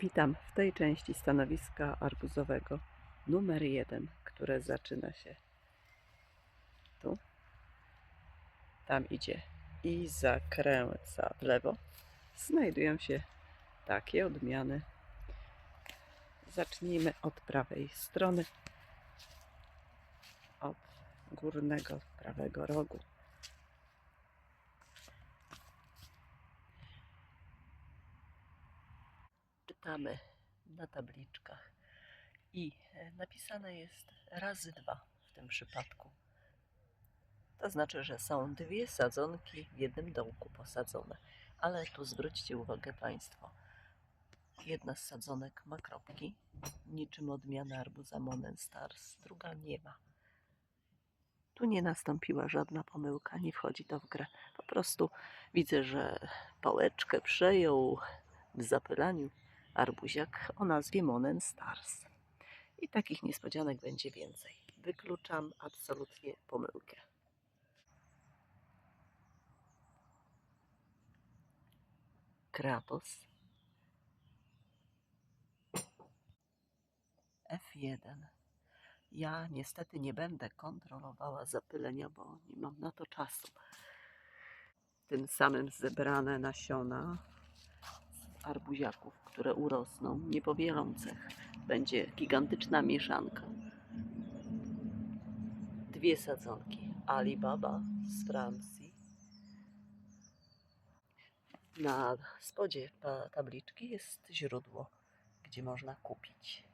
Witam w tej części stanowiska arbuzowego numer jeden, które zaczyna się tu. Tam idzie i zakręca w lewo. Znajdują się takie odmiany. Zacznijmy od prawej strony, od górnego prawego rogu. Czytamy na tabliczkach i e, napisane jest razy dwa w tym przypadku. To znaczy, że są dwie sadzonki w jednym dołku posadzone. Ale tu zwróćcie uwagę Państwo. Jedna z sadzonek ma kropki, niczym odmiana arbuza Monen Stars, druga nie ma. Tu nie nastąpiła żadna pomyłka, nie wchodzi to w grę. Po prostu widzę, że pałeczkę przejął w zapylaniu arbuziak o nazwie Monen Stars. I takich niespodzianek będzie więcej. Wykluczam absolutnie pomyłkę. Kratos F1 Ja niestety nie będę kontrolowała zapylenia, bo nie mam na to czasu. Tym samym zebrane nasiona arbuziaków, które urosną, nie powielą cech. Będzie gigantyczna mieszanka. Dwie sadzonki. Alibaba z Francji. Na spodzie ta- tabliczki jest źródło, gdzie można kupić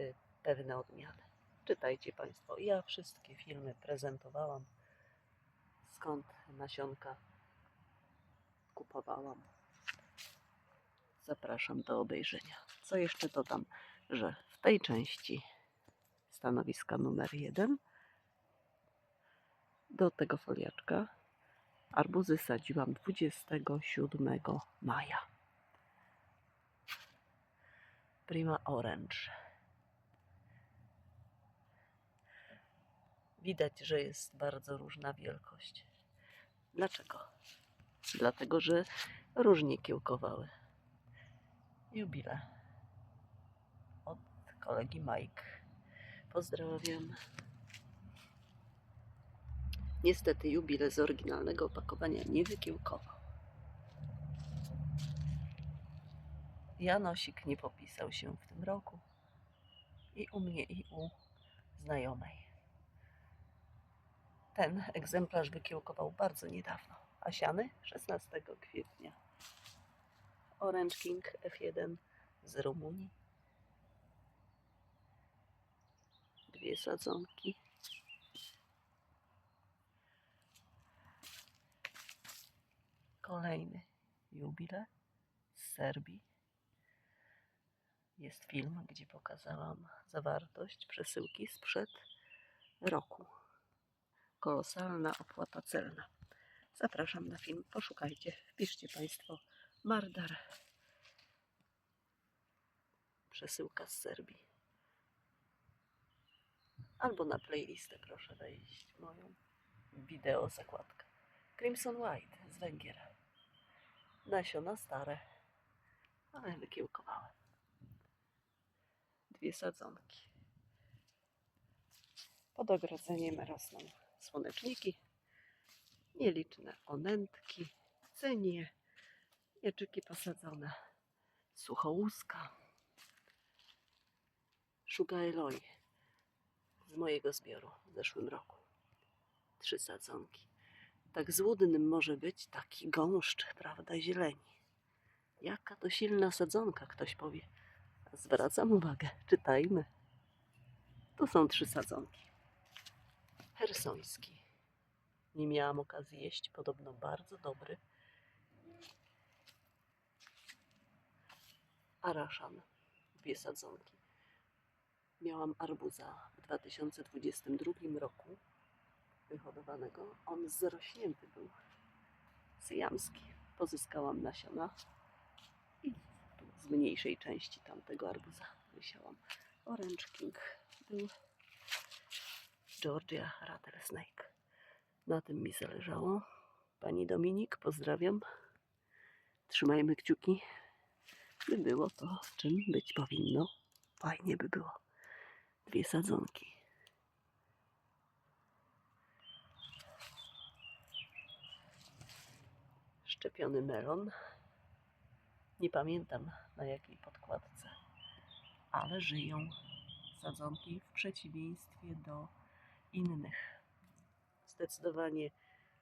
y, pewne odmiany. Czytajcie Państwo. Ja wszystkie filmy prezentowałam, skąd nasionka kupowałam. Zapraszam do obejrzenia. Co jeszcze dodam, że w tej części stanowiska numer jeden do tego foliaczka arbuzy sadziłam 27 maja. Prima Orange. Widać, że jest bardzo różna wielkość. Dlaczego? Dlatego, że różnie kiełkowały jubile od kolegi Mike. Pozdrawiam. Niestety jubile z oryginalnego opakowania nie wykiełkował. Janosik nie popisał się w tym roku i u mnie i u znajomej. Ten egzemplarz wykiełkował bardzo niedawno, a siany 16 kwietnia. Orange King F1 z Rumunii. Dwie sadzonki. Kolejny jubile z Serbii. Jest film, gdzie pokazałam zawartość przesyłki sprzed roku. Kolosalna opłata celna. Zapraszam na film, poszukajcie, wpiszcie Państwo Mardar. Przesyłka z Serbii. Albo na playlistę proszę wejść moją wideo zakładkę. Crimson White z Węgier. Nasiona stare, ale wykiełkowane. Dwie sadzonki. Pod ogrodzeniem rosną słoneczniki, nieliczne onętki, cynie, Mieczyki posadzone. Suchołuska. Sugar Eloy z mojego zbioru w zeszłym roku. Trzy sadzonki. Tak złudnym może być taki gąszcz, prawda, zieleni. Jaka to silna sadzonka, ktoś powie. Zwracam uwagę, czytajmy. Tu są trzy sadzonki. Hersoński. Nie miałam okazji jeść, podobno bardzo dobry. Araszan, dwie sadzonki. Miałam arbuza w 2022 roku wyhodowanego. On zrośnięty był, syjamski. Pozyskałam nasiona i z mniejszej części tamtego arbuza wysiałam. Orange King był Georgia Rattlesnake. Na tym mi zależało. Pani Dominik, pozdrawiam. Trzymajmy kciuki by było to, czym być powinno. Fajnie by było. Dwie sadzonki. Szczepiony melon. Nie pamiętam na jakiej podkładce, ale żyją sadzonki w przeciwieństwie do innych. Zdecydowanie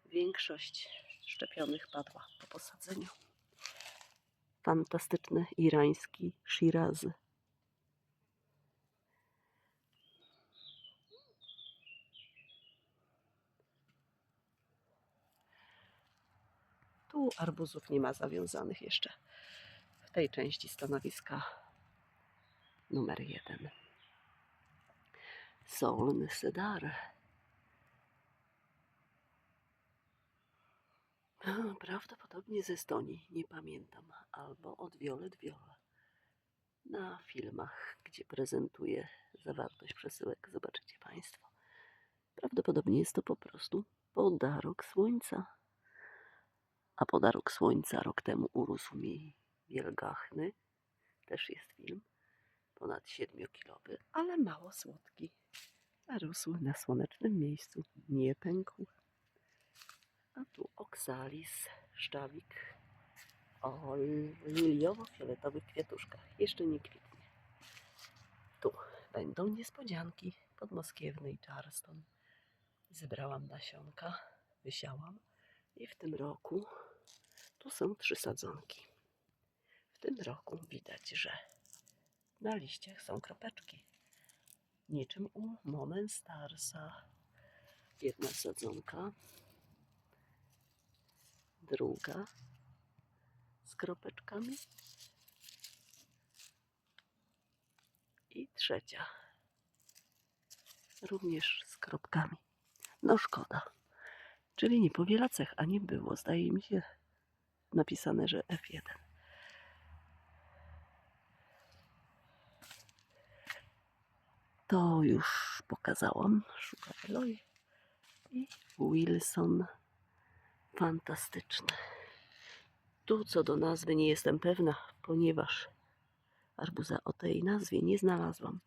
większość szczepionych padła po posadzeniu. Fantastyczny irański Shirazy. Tu arbuzów nie ma zawiązanych jeszcze w tej części stanowiska numer jeden. Solny Sedar. Prawdopodobnie ze Estonii, nie pamiętam, albo od Violet Viola. Na filmach, gdzie prezentuję zawartość przesyłek, zobaczycie Państwo. Prawdopodobnie jest to po prostu podarok słońca. A podarok słońca rok temu urósł mi wielgachny. Też jest film, ponad 7-kilowy, ale mało słodki. A rósł na słonecznym miejscu, nie pękł. A tu oksalis, szczawik o liliowo-fioletowych kwiatuszkach. Jeszcze nie kwitnie. Tu będą niespodzianki podmoskiewny i Charleston. Zebrałam nasionka, wysiałam i w tym roku tu są trzy sadzonki. W tym roku widać, że na liściach są kropeczki. Niczym u Moment Starsa. Jedna sadzonka, druga z kropeczkami i trzecia również z kropkami. No szkoda. Czyli nie powiela cech, a nie było. Zdaje mi się napisane, że F1. To już pokazałam. Szuka Eloy i Wilson. Fantastyczny. Tu co do nazwy nie jestem pewna, ponieważ arbuza o tej nazwie nie znalazłam.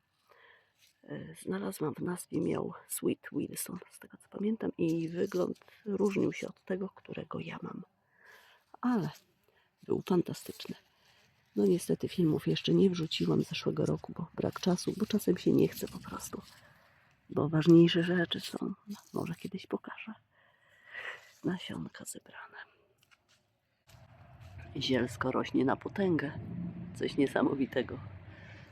E, Znalazłam w nazwie miał Sweet Wilson, z tego co pamiętam, i wygląd różnił się od tego, którego ja mam. Ale był fantastyczny. No niestety filmów jeszcze nie wrzuciłam zeszłego roku, bo brak czasu, bo czasem się nie chce po prostu. Bo ważniejsze rzeczy są. Może kiedyś pokażę. Nasionka zebrane. Zielsko rośnie na potęgę. Coś niesamowitego.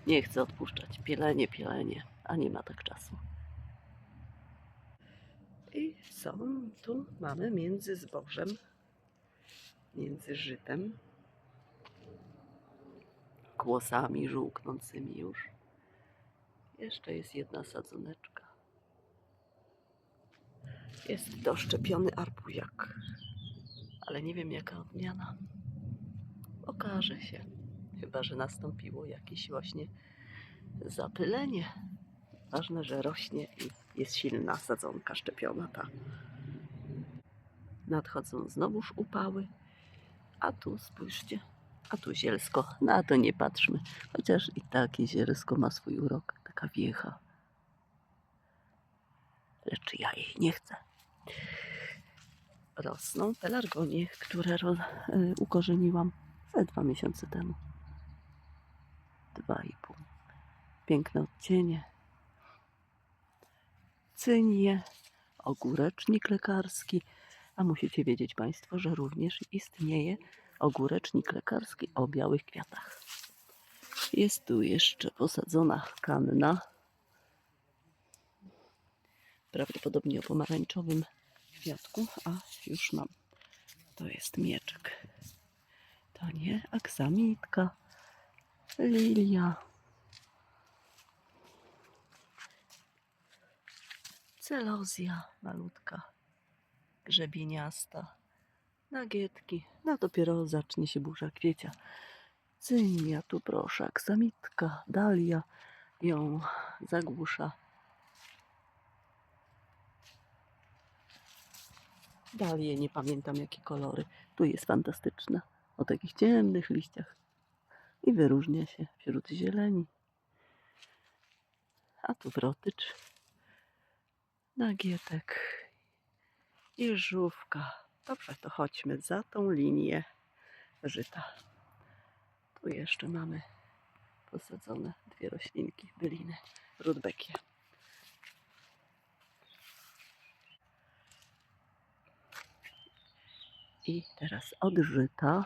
Nie chcę odpuszczać. Pielenie, pielenie, a nie ma tak czasu. I są tu mamy między zbożem, między żytem, kłosami żółknącymi już. Jeszcze jest jedna sadzoneczka. Jest doszczepiony arbuziak, ale nie wiem jaka odmiana. Okaże się. Chyba, że nastąpiło jakieś właśnie zapylenie. Ważne, że rośnie i jest silna sadzonka szczepiona ta. Nadchodzą znowuż upały, a tu spójrzcie, a tu zielsko. Na to nie patrzmy, chociaż i takie zielsko ma swój urok, taka wiecha. Lecz ja jej nie chcę. Rosną pelargonie, które ro, y, ukorzeniłam ze dwa miesiące temu. Dwa i pół. Piękne odcienie. Cynie, ogórecznik lekarski. A musicie wiedzieć Państwo, że również istnieje ogórecznik lekarski o białych kwiatach. Jest tu jeszcze posadzona kanna. Prawdopodobnie o pomarańczowym kwiatku, a już mam. To jest mieczek. To nie aksamitka, lilia. Celozja malutka, grzebieniasta, nagietki. No dopiero zacznie się burza kwiecia. Cynia, tu proszę, aksamitka, dalia ją zagłusza. Dalie, nie pamiętam jakie kolory. Tu jest fantastyczna, o takich ciemnych liściach. i wyróżnia się wśród zieleni. A tu wrotycz, nagietek i żółwka. Dobrze, to chodźmy za tą linię żyta. Tu jeszcze mamy posadzone dwie roślinki, byliny, rudbekie. I teraz od żyta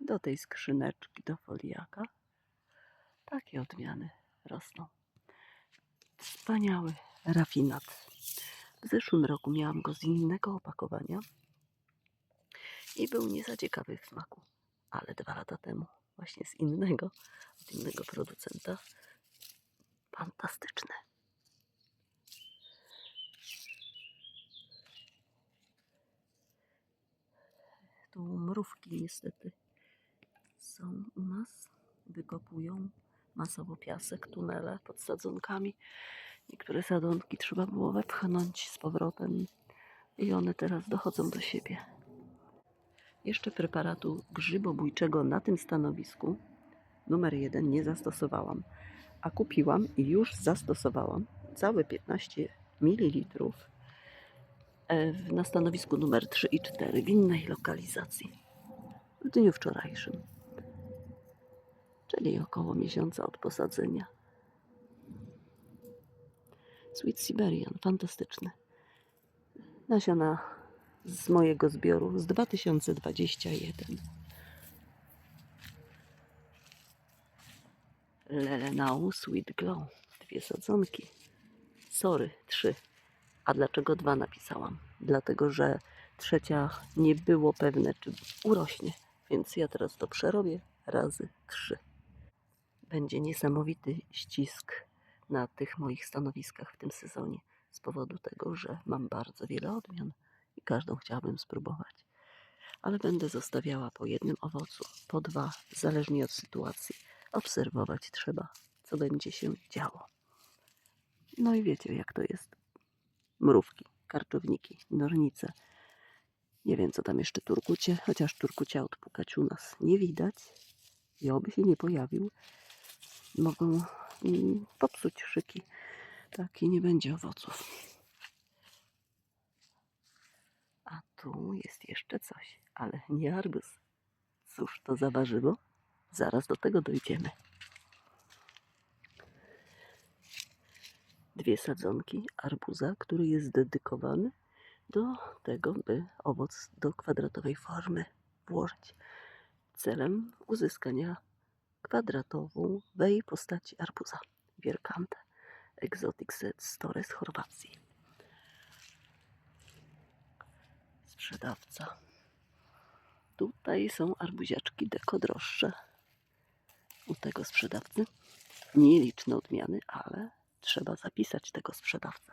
do tej skrzyneczki, do foliaka. Takie odmiany rosną. Wspaniały rafinat. W zeszłym roku miałam go z innego opakowania i był nie za ciekawy w smaku, ale dwa lata temu właśnie z innego, od innego producenta. Fantastyczne. Tu mrówki niestety są u nas. Wykopują masowo piasek, tunele pod sadzonkami. Niektóre sadzonki trzeba było wepchnąć z powrotem i one teraz dochodzą do siebie. Jeszcze preparatu grzybobójczego na tym stanowisku numer jeden nie zastosowałam, a kupiłam i już zastosowałam całe 15 ml na stanowisku numer 3 i 4 w innej lokalizacji w dniu wczorajszym, czyli około miesiąca od posadzenia. Sweet Siberian, fantastyczny. Nasiona z mojego zbioru z 2021. Lelenau Sweet Glow. Dwie sadzonki. Sorry, trzy. A dlaczego dwa napisałam? Dlatego, że trzecia nie było pewne, czy urośnie. Więc ja teraz to przerobię razy trzy. Będzie niesamowity ścisk na tych moich stanowiskach w tym sezonie. Z powodu tego, że mam bardzo wiele odmian i każdą chciałabym spróbować. Ale będę zostawiała po jednym owocu, po dwa, zależnie od sytuacji. Obserwować trzeba, co będzie się działo. No i wiecie, jak to jest. Mrówki, karczowniki, nornice. Nie wiem, co tam jeszcze turkucie, chociaż turkucia odpukać u nas nie widać. I oby się nie pojawił. Mogą mm, popsuć szyki. Tak, i nie będzie owoców. A tu jest jeszcze coś, ale nie arbuz. Cóż to za warzywo? Zaraz do tego dojdziemy. Dwie sadzonki arbuza, który jest dedykowany do tego, by owoc do kwadratowej formy włożyć. Celem uzyskania kwadratowej postaci arbuza. Wierkante Exotic Set Store z Chorwacji. Sprzedawca. Tutaj są arbuziaczki deko droższe. U tego sprzedawcy. Nieliczne odmiany, ale trzeba zapisać tego sprzedawcę.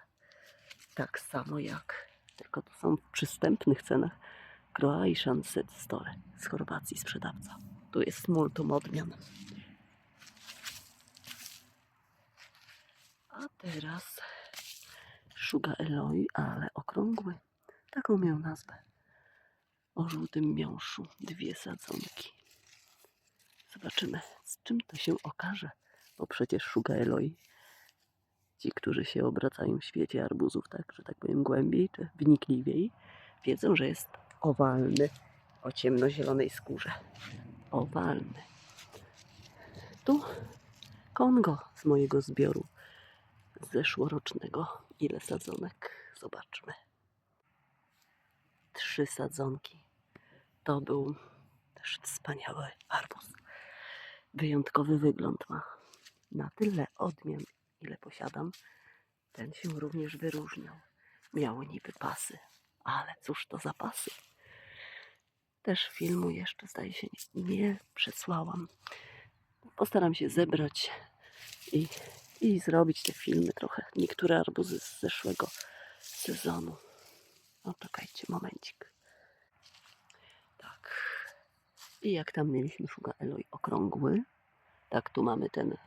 Tak samo jak, tylko to są w przystępnych cenach, Croatian Set Store z Chorwacji sprzedawca. Tu jest multum odmian. A teraz Szuga Eloy, ale okrągły. Taką miał nazwę. O żółtym miąższu dwie sadzonki. Zobaczymy, z czym to się okaże, bo przecież Szuga Eloy, ci, którzy się obracają w świecie arbuzów, tak, że tak powiem, głębiej czy wnikliwiej, wiedzą, że jest owalny o ciemnozielonej skórze. Owalny. Tu Kongo z mojego zbioru zeszłorocznego. Ile sadzonek? Zobaczmy. Trzy sadzonki. To był też wspaniały arbuz. Wyjątkowy wygląd ma. Na tyle odmian, ile posiadam, ten się również wyróżniał. Miało niby pasy, ale cóż to za pasy? Też filmu jeszcze, zdaje się, nie, nie przesłałam. Postaram się zebrać i, i zrobić te filmy trochę. Niektóre arbuzy z zeszłego sezonu. No czekajcie, momencik. Tak. I jak tam mieliśmy Szuga Eloy okrągły, tak tu mamy ten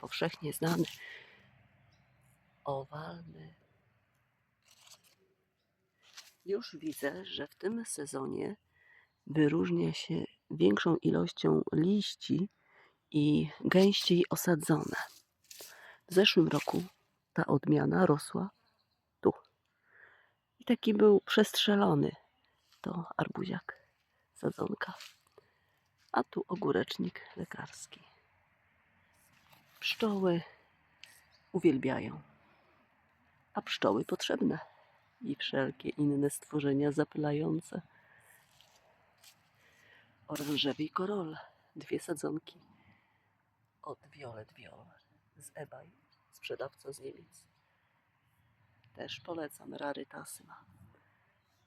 powszechnie znany owalny. Już widzę, że w tym sezonie wyróżnia się większą ilością liści i gęściej osadzone. W zeszłym roku ta odmiana rosła tu. I taki był przestrzelony. To arbuziak, sadzonka. A tu ogórecznik lekarski. Pszczoły uwielbiają. A pszczoły potrzebne i wszelkie inne stworzenia zapylające. Oranżewi korol, dwie sadzonki od Violet Viol z eBay, sprzedawca z Niemiec. Też polecam, rarytasy ma.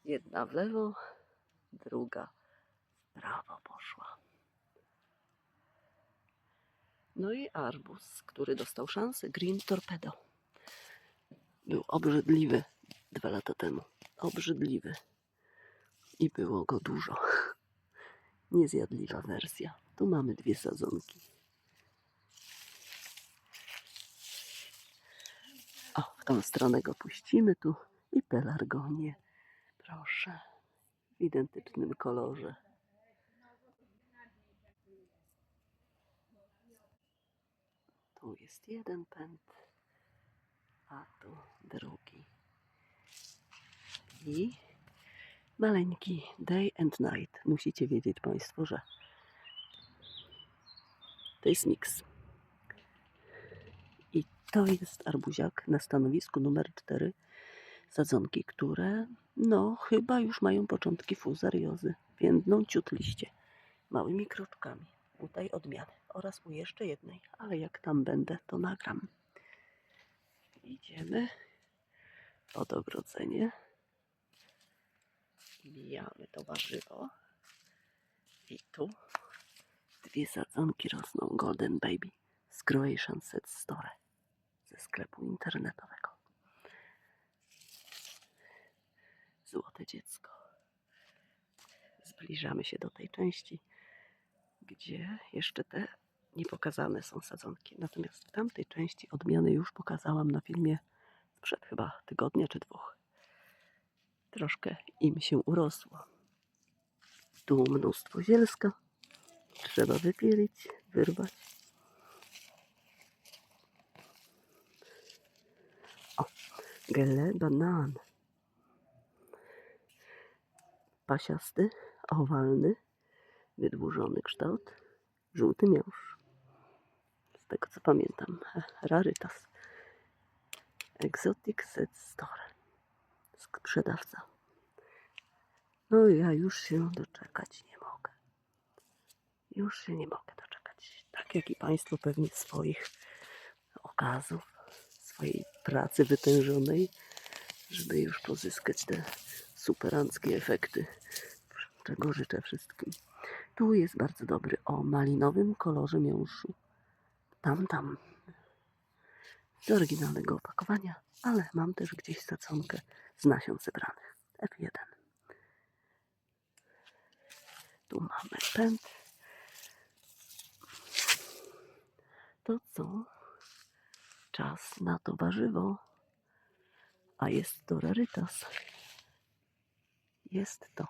Jedna w lewo, druga w prawo poszła. No i arbus, który dostał szansę, Green Torpedo. Był obrzydliwy dwa lata temu. Obrzydliwy. I było go dużo. Niezjadliwa wersja. Tu mamy dwie sadzonki. O, w tą stronę go puścimy tu i pelargonię. Proszę. W identycznym kolorze. Tu jest jeden pęd, a tu drugi. I maleńki day and night. Musicie wiedzieć Państwo, że to jest miks. I to jest arbuziak na stanowisku numer 4 sadzonki, które no chyba już mają początki fuzariozy. Więdną ciut liście małymi kroczkami. U tej odmiany oraz u jeszcze jednej, ale jak tam będę, to nagram. Idziemy pod ogrodzenie. Mijamy to warzywo. I tu dwie sadzonki rosną Golden Baby z Croatian Set Store ze sklepu internetowego. Złote dziecko. Zbliżamy się do tej części, gdzie jeszcze te niepokazane są sadzonki. Natomiast w tamtej części odmiany już pokazałam na filmie sprzed chyba tygodnia czy dwóch. Troszkę im się urosło. Tu mnóstwo zielska. Trzeba wypielić, wyrwać. O, gele banan. Pasiasty, owalny, wydłużony kształt, żółty miąższ. Tego co pamiętam, rarytas. Exotic Set Store. Sprzedawca. No ja już się doczekać nie mogę. Już się nie mogę doczekać. Tak jak i Państwo pewnie swoich okazów, swojej pracy wytężonej, żeby już pozyskać te superanckie efekty, czego życzę wszystkim. Tu jest bardzo dobry o malinowym kolorze miąższu. Tam, tam. Z oryginalnego opakowania, ale mam też gdzieś sadzonkę z nasion zebranych. F1. Tu mamy pęd. To co? Czas na to warzywo. A jest to rarytas. Jest to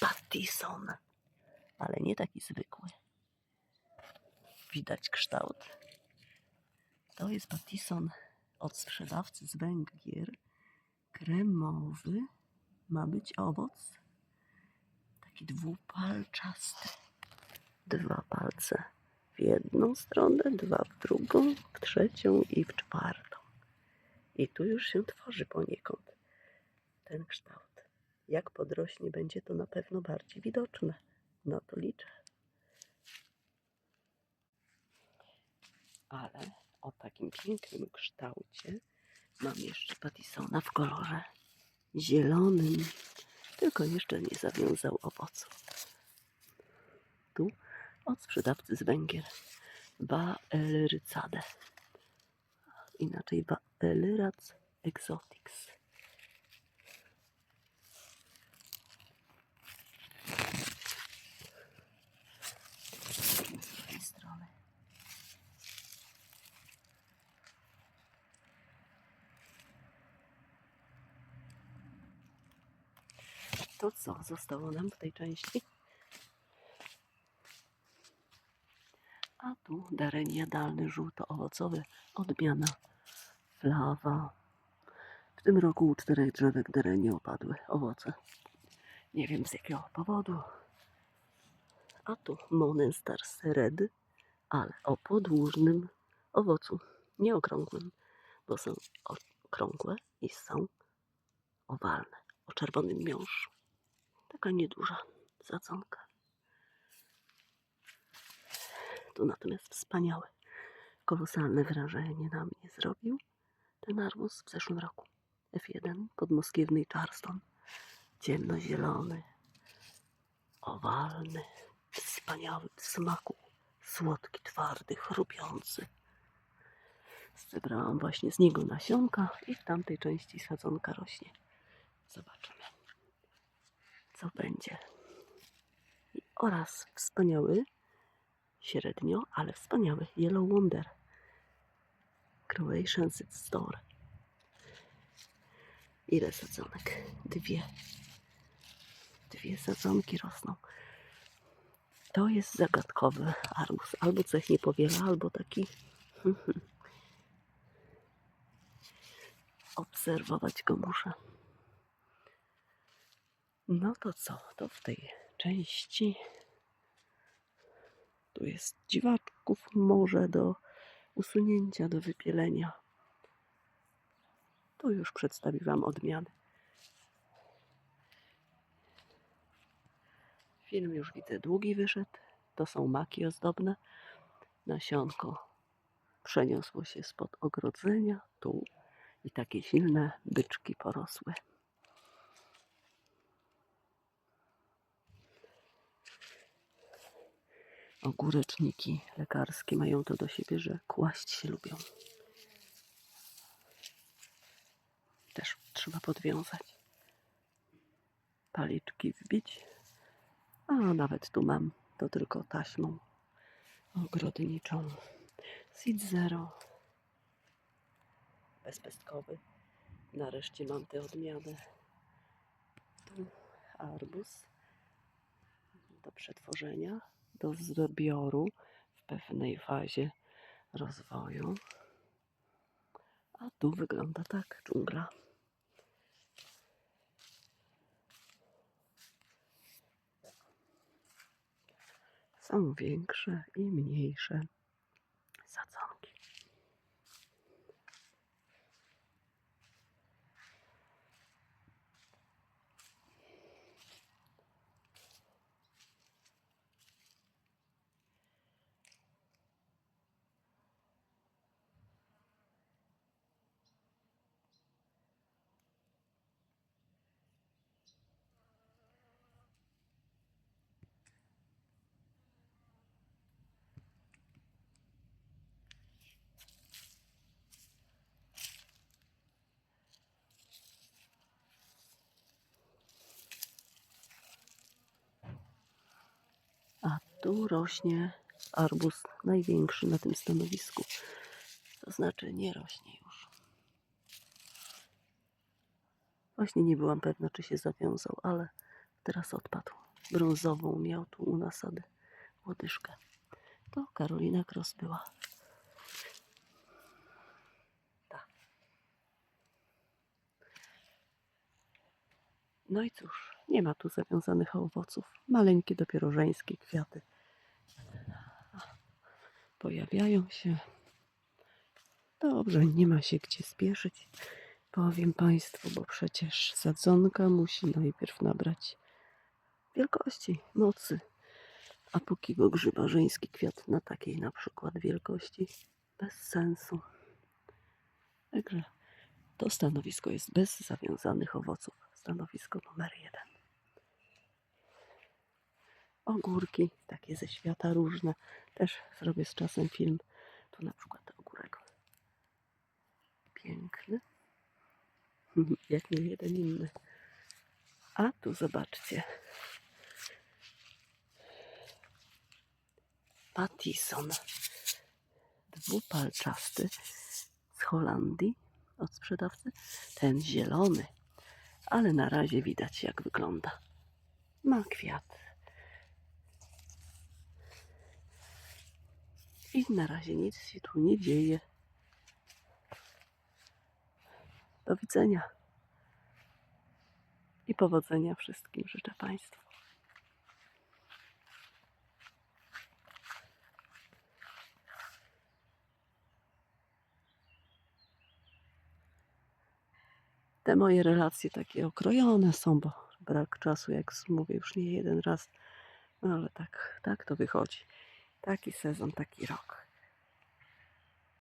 Pattison, ale nie taki zwykły. Widać kształt. To jest Pattison od sprzedawcy z Węgier. Kremowy. Ma być owoc. Taki dwupalczasty. Dwa palce w jedną stronę, dwa w drugą, w trzecią i w czwartą. I tu już się tworzy poniekąd ten kształt. Jak podrośnie, będzie to na pewno bardziej widoczne. Na to liczę. Ale o takim pięknym kształcie mam jeszcze Pattisona w kolorze zielonym, tylko jeszcze nie zawiązał owoców. Tu od sprzedawcy z Węgier Baelrycade. Inaczej Baelryrac Exotics. Z tej strony. To co zostało nam w tej części? A tu dereń jadalny, żółto-owocowy, odmiana flawa. W tym roku u czterech drzewek dereni opadły owoce. Nie wiem z jakiego powodu. A tu Monsters Red, ale o podłużnym owocu, nie okrągłym, bo są okrągłe i są owalne, o czerwonym miąższu. Taka nieduża sadzonka. Tu natomiast wspaniały, kolosalne wrażenie na mnie zrobił ten arbuz w zeszłym roku. F1 podmoskiewny Charleston. Ciemnozielony, owalny, wspaniały w smaku, słodki, twardy, chrupiący. Zebrałam właśnie z niego nasionka i w tamtej części sadzonka rośnie. Zobaczymy, co będzie. Oraz wspaniały, średnio, ale wspaniały Yellow Wonder. Croatian Seed Store. Ile sadzonek? Dwie. Dwie sadzonki rosną. To jest zagadkowy arbuz. Albo cech nie powiela, albo taki. Obserwować go muszę. No to co? To w tej części. Tu jest dziwaczków może do usunięcia, do wypielenia. Tu już przedstawiłam odmiany. Film już widzę długi wyszedł. To są maki ozdobne. Nasionko przeniosło się spod ogrodzenia tu i takie silne byczki porosły. Ogóreczniki lekarskie mają to do siebie, że kłaść się lubią. Też trzeba podwiązać. Paliczki wbić. A nawet tu mam to tylko taśmą ogrodniczą. Seed Zero. Bezpestkowy. Nareszcie mam tę odmianę. Tu arbuz do przetworzenia, do zbioru w pewnej fazie rozwoju. A tu wygląda tak dżungla. Są większe i mniejsze sadzonki. A tu rośnie arbuz największy na tym stanowisku. To znaczy nie rośnie już. Właśnie nie byłam pewna, czy się zawiązał, ale teraz odpadł. Brązową miał tu u nasady łodyżkę. To Karolina Kros była. Ta. No i cóż, nie ma tu zawiązanych owoców. Maleńkie, dopiero żeńskie kwiaty. Pojawiają się. Dobrze, nie ma się gdzie spieszyć. Powiem Państwu, bo przecież sadzonka musi najpierw nabrać wielkości, mocy. A póki go grzyba żeński kwiat na takiej na przykład wielkości, bez sensu. Także to stanowisko jest bez zawiązanych owoców. Stanowisko numer jeden. Ogórki, takie ze świata różne. Też zrobię z czasem film. Tu na przykład ogórek. Piękny. Jak nie jeden inny. A tu zobaczcie. Pattison. Dwupalczasty z Holandii od sprzedawcy. Ten zielony. Ale na razie widać jak wygląda. Ma kwiat. I na razie nic się tu nie dzieje. Do widzenia. I powodzenia wszystkim życzę Państwu. Te moje relacje takie okrojone są, bo brak czasu, jak mówię już nie jeden raz. No ale tak, tak to wychodzi. Taki sezon, taki rok.